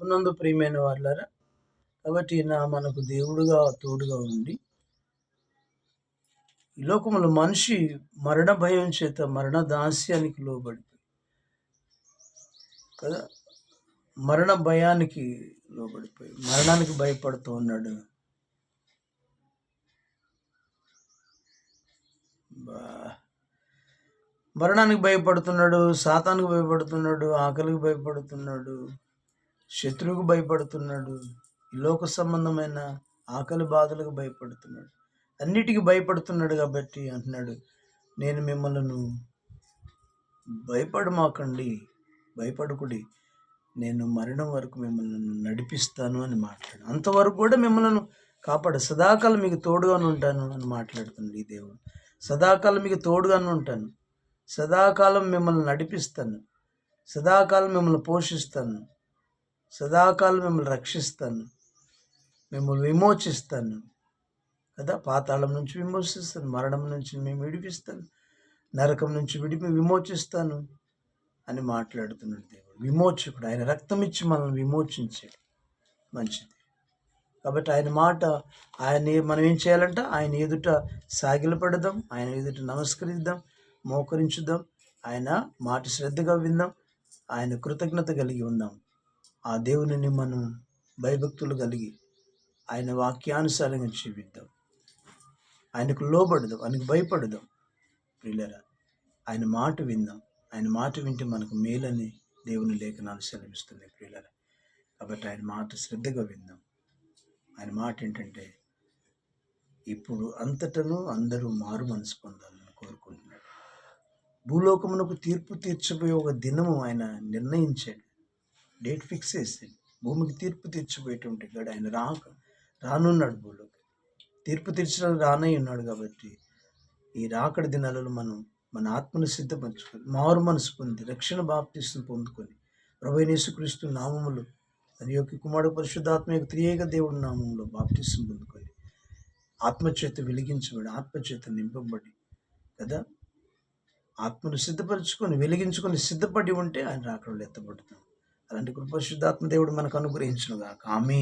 ఉన్నందు ప్రియమైన వాళ్ళారా కాబట్టి నా మనకు దేవుడుగా తోడుగా ఉండి ఈ లోకములో మనిషి మరణ భయం చేత మరణ దాస్యానికి లోబడి కదా? మరణ భయానికి లోబడిపోయి మరణానికి భయపడుతూ ఉన్నాడు. మరణానికి భయపడుతున్నాడు సాతానికి భయపడుతున్నాడు ఆకలికి భయపడుతున్నాడు. శత్రువుకు భయపడుతున్నాడు. లోక సంబంధమైన ఆకలి బాధలకు భయపడుతున్నాడు. అన్నిటికీ భయపడుతున్నాడు కాబట్టి అంటున్నాడు నేను మిమ్మల్ని భయపడమాకండి భయపడకుడి. నేను మరణం వరకు మిమ్మల్ని నడిపిస్తాను అని మాట్లాడు. అంతవరకు కూడా మిమ్మల్ని కాపాడు. సదాకాలం మీకు తోడుగా ఉంటాను అని మాట్లాడుతుంది ఈ దేవుడు. సదాకాలం మీకు తోడుగానే ఉంటాను. సదాకాలం మిమ్మల్ని నడిపిస్తాను. సదాకాలం మిమ్మల్ని పోషిస్తాను. సదాకాలం మిమ్మల్ని రక్షిస్తాను మిమ్మల్ని విమోచిస్తాను. కదా? పాతాళం నుంచి విమోచిస్తాను మరణం నుంచి మేము విడిపిస్తాను నరకం నుంచి విడిపి విమోచిస్తాను అని మాట్లాడుతున్నాడు దేవుడు. విమోచకుడు ఆయన రక్తం ఇచ్చి మనల్ని విమోచించాడు. మంచిది. కాబట్టి ఆయన మాట ఆయన మనం ఏం చేయాలంట? ఆయన ఎదుట సాగిలపడదాం ఆయన ఎదుట నమస్కరిద్దాం మోకరించుదాం ఆయన మాట శ్రద్ధగా విందాం ఆయన కృతజ్ఞత కలిగి ఉందాం. ఆ దేవుని మనం భయభక్తులు కలిగి ఆయన వాక్యానుసారంగా జీవిద్దాం. ఆయనకు లోబడదాం ఆయనకు భయపడదాం. ప్రియులరా ఆయన మాట విందాం. ఆయన మాట వింటే మనకు మేలని దేవుని లేఖనాలు సెలవిస్తుంది ప్రియులరా. కాబట్టి ఆయన మాట శ్రద్ధగా విందాం. ఆయన మాట ఏంటంటే ఇప్పుడు అంతటను అందరూ మారు మనసు పొందాలని కోరుకుంటున్నాడు. భూలోకమునకు తీర్పు తీర్చబోయే ఒక దినము ఆయన నిర్ణయించాడు. డేట్ ఫిక్స్ చేసి భూమికి తీర్పు తీర్చిపోయేటువంటి గడు ఆయన రాక రానున్నాడు భూలోకి. తీర్పు తీర్చడానికి రానై ఉన్నాడు కాబట్టి ఈ రాకడి దినాలలో మనం మన ఆత్మను సిద్ధపరచుకొని మారు మనసు పొంది రక్షణ బాప్తిస్తుని పొందుకొని ప్రభైనేసుక్రీస్తు నామములు తన యొక్క కుమారుడు పరిశుద్ధాత్మ యొక్క త్రియేక దేవుడి నామంలో బాప్తిస్తుని పొందుకొని ఆత్మచేత వెలిగించబడి ఆత్మచేత నింపబడి కదా? ఆత్మను సిద్ధపరచుకొని వెలిగించుకొని సిద్ధపడి ఉంటే ఆయన రాకడలు ఎత్తబడుతాం. అలాంటి కృపశుద్ధాత్మ దేవుడు మనకు అనుగ్రహించును కాక ఆమె